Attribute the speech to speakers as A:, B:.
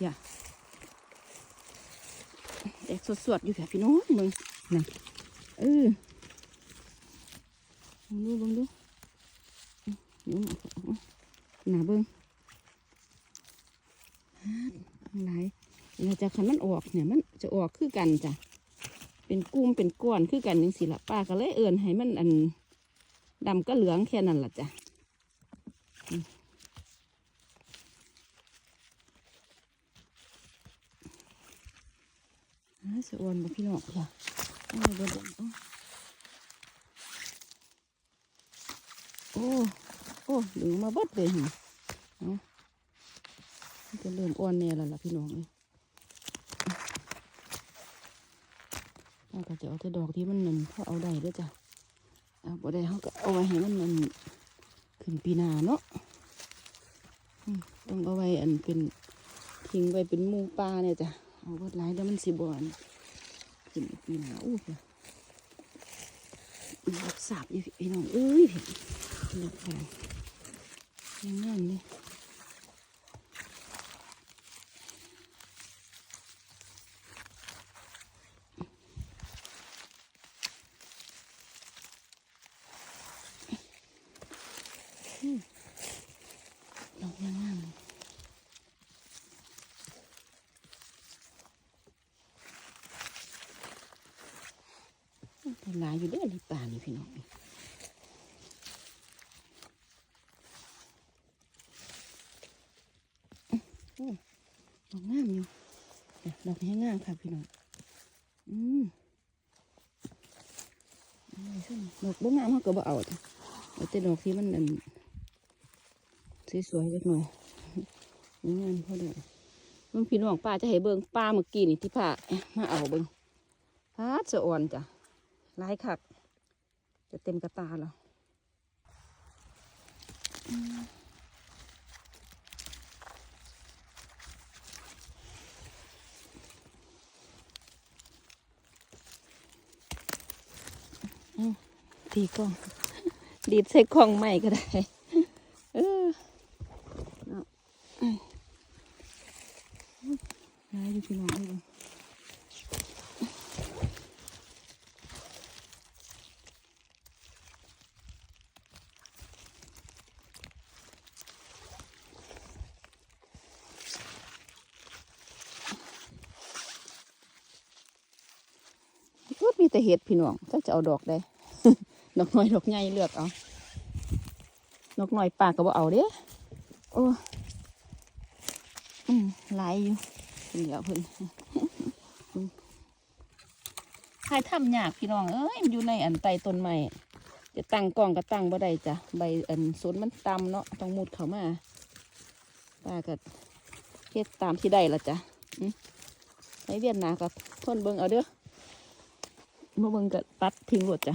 A: อย่าแตกสดๆอยู่ค่ะพี่น้องมึงน่ะเออลองดูลองดูเดี๋ยวหนาเบิ้งอะไรเราจะคันมันออกเนี่ยมันจะออกคือกันจ้ะเป็นกุ้มเป็นก้อนคือกันยังสิละป้าก็เลยเอื่นให้มันอันดำก็เหลืองแค่นั้นล่ะจ้ะอืมอ่า สะอวนบ่พี่น้องจ้ะโอ้ยบิ่งเบิ่งโอ้โอ้หลืองมาบดเลยหะเอามันจะเริ่มอ่อนแน่แล้วล่ะพี่น้องเอ้ยเราก็จะเอาแต่ดอกที่มันนั่นพอเอาได้ด้วยจ้ะเอาบ่ได้เขาก็เอาไว้ให้มันนั่นขึ้นปีนาเนาะต้องเอาไว้อันเป็นทิ้งไว้เป็นมูปลาเนี่ยจ้ะ เอาเบิดหลายแล้วมันสิบอนขึ้นปีหนาอู้จ้ะรักษาบอยู่พี่น้องเอ้ยพี่เลือกไปยังงามเลยดอกยังงามเลยเป็น หลายอยู่เด้อลิปป่านี่พี่น้องดอกงามอยู่เนี่ยดอกนี้งามค่ะพี่น้อง อืมดอกบ่งามเขาก็บ่เอาจ้ะเอาแต่ดอกที่มันอันสวยๆจักหน่อยงามพอได้มันพี่น้องป้าจะให้เบิ่งป้าเมื่อกี้นี่ที่ป้ามาเอาเบิ่งพาดสะอ่อนจ้ะ หลายคัก จะเต็มกระตาแล้วตีกล้อง ดีดใส่กล้องใหม่ก็ได้เออเนาะอืมร้ายอยู่พี่น้องเลย มีแต่เห็ดพี่น้องจักจะเอาดอกได้ ดอกน้อยดอกใหญ่เลือกเอานกน้อยปากก็บ่เอาเด้โอ้อืมหลายอยู่เพิ่นเดี๋ยวเพิ่นถ่ายทำยากพี่น้อง เอ้ยอยู่ในอันไตต้นไม้จะตั้งกล้องก็ตั้งบ่ได้จ้ะใบอันสนมันต่ำเนาะต้องมุดเข้ามาป้าก็เฮ็ดตามที่ได้ละจ้ะอืมไปเวียนหนากับทนเบิ่งเอาเด้อ มาเบิ่งกับปัดทิ้งหมดจ้ะ